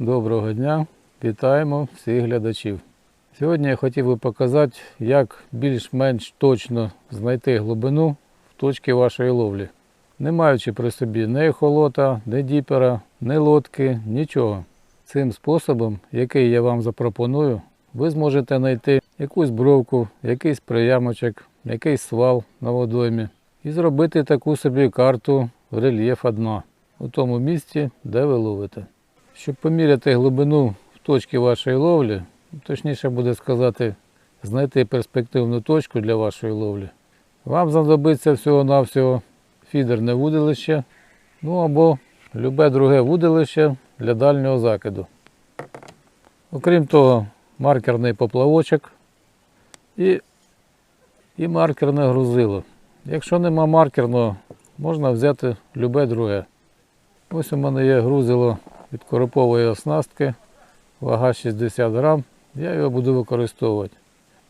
Доброго дня, вітаємо всіх глядачів. Сьогодні я хотів би показати, як більш-менш точно знайти глибину в точці вашої ловлі, не маючи при собі ні ехолота, ні діпера, ні лодки, нічого. Цим способом, який я вам запропоную, ви зможете знайти якусь бровку, якийсь приямочок, якийсь свал на водоймі і зробити таку собі карту рельєфа дна у тому місці, де ви ловите. Щоб поміряти глибину в точці вашої ловлі, точніше буде сказати, знайти перспективну точку для вашої ловлі, вам знадобиться всього-навсього фідерне вудилище, ну або любе друге вудилище для дальнього закиду. Окрім того, маркерний поплавочок і, і маркерне грузило. Якщо нема маркерного, можна взяти любе друге. Ось у мене є грузило від коропової оснастки, вага 60 грам. Я його буду використовувати.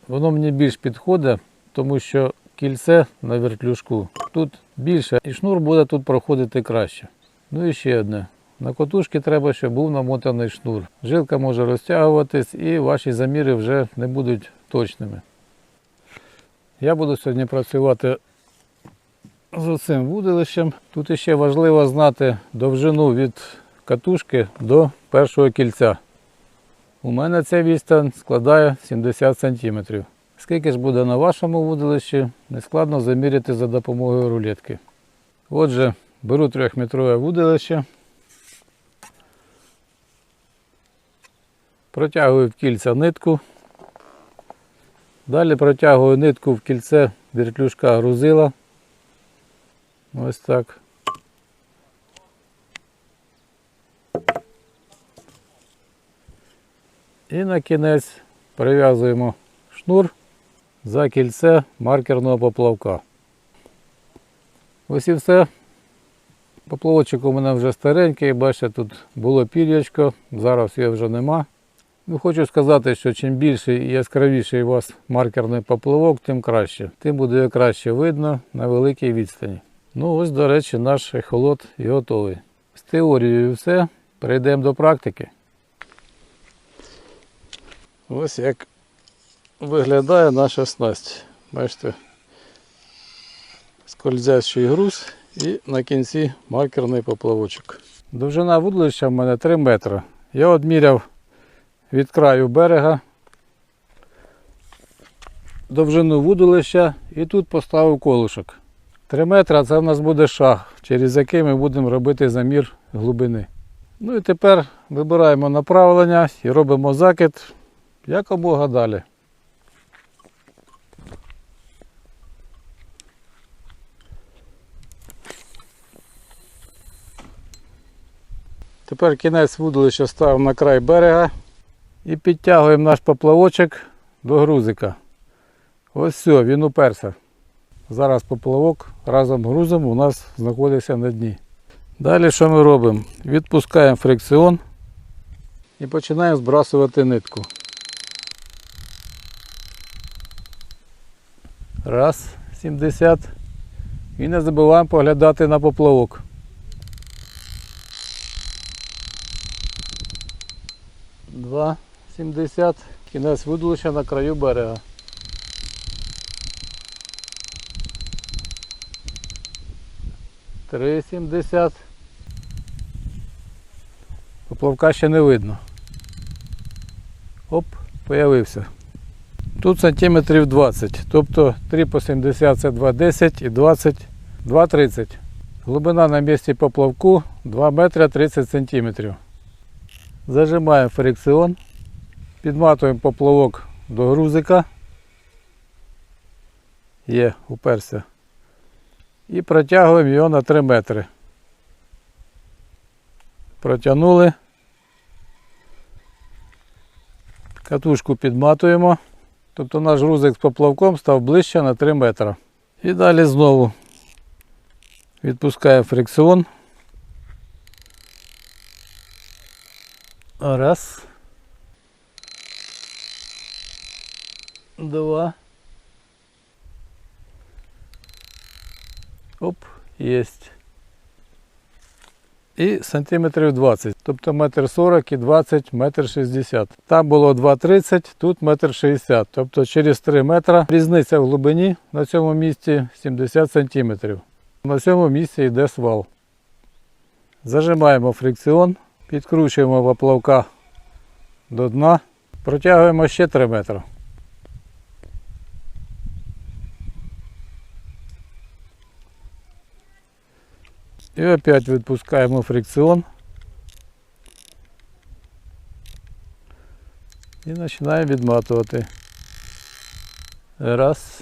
Воно мені більш підходить, тому що кільце на вертлюжку тут більше і шнур буде тут проходити краще. Ну і ще одне. На котушки треба, щоб був намотаний шнур. Жилка може розтягуватись і ваші заміри вже не будуть точними. Я буду сьогодні працювати з цим вудилищем. Тут ще важливо знати довжину від катушки до першого кільця. У мене ця відстань складає 70 см. Скільки ж буде на вашому вудилищі, нескладно заміряти за допомогою рулетки. Отже, беру 3-метрове вудилище, протягую в кільця нитку. Далі протягую нитку в кільце вертлюжка грузила. Ось так. І на кінець прив'язуємо шнур за кільце маркерного поплавка. Ось і все. Поплавочок у мене вже старенький, бачите, тут було пір'ячко, зараз його вже нема. Ну, Хочу сказати, що чим більший і яскравіший у вас маркерний поплавок, тим краще. Тим буде краще видно на великій відстані. Ну ось, до речі, наш ехолот готовий. З теорією все. Перейдемо до практики. Ось як виглядає наша снасть. Бачите, скользящий груз і на кінці маркерний поплавочок. Довжина вудлища в мене 3 метри. Я одміряв від краю берега довжину вудилища і тут поставив колишок. 3 метри це в нас буде шаг, через який ми будемо робити замір глибини. Ну і тепер вибираємо направлення і робимо закид якомога далі. Тепер кінець вудилища ставимо на край берега і підтягуємо наш поплавочок до грузика. Ось все, він уперся. Зараз поплавок разом з грузом у нас знаходиться на дні. Далі що ми робимо? Відпускаємо фрикціон і починаємо збрасувати нитку. Раз, 70. І не забуваємо поглядати на поплавок. Два, 70. Кінець видолища на краю берега. Три сімдесят. Поплавка ще не видно. Оп, появився. Тут сантиметрів 20, тобто 3 по 70 це 2,10 і 20 2,30. Глибина на місці поплавку 2 метри 30 сантиметрів. Зажимаємо фрикціон, підматуємо поплавок до грузика. Є, уперся. І протягуємо його на 3 метри. Протягнули. Катушку підматуємо. Тобто наш грузик з поплавком став ближче на 3 метри. І далі знову відпускаємо фрикціон. Раз. Два. Оп, есть. І сантиметрів 20, тобто метр 40 і 20, метр 60. Там було 2,30, тут метр 60, тобто через 3 метра різниця в глибині на цьому місці 70 сантиметрів. На цьому місці йде свал. Зажимаємо фрикціон, підкручуємо поплавка до дна, протягуємо ще 3 метри. І опять відпускаємо фрикціон. І починаємо відматувати. Раз.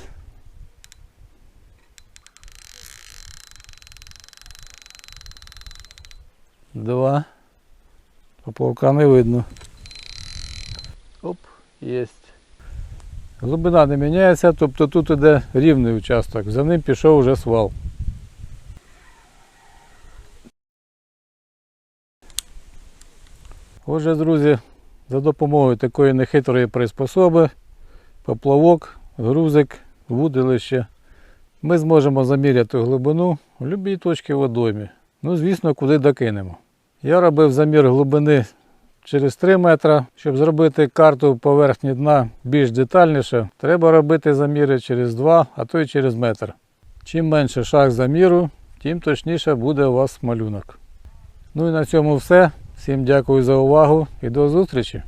Два. Поплавка не видно. Оп, єсть. Глибина не міняється, тобто тут іде рівний участок, за ним пішов вже свал. Отже, друзі, за допомогою такої нехитрої приспособи, поплавок, грузик, вудилище, ми зможемо заміряти глибину в будь-якій точці водоймі. Ну, звісно, куди докинемо. Я робив замір глибини через 3 метри. Щоб зробити карту поверхні дна більш детальніше, треба робити заміри через 2, а то й через метр. Чим менше шаг заміру, тим точніше буде у вас малюнок. Ну і на цьому все. Всім дякую за увагу і до зустрічі!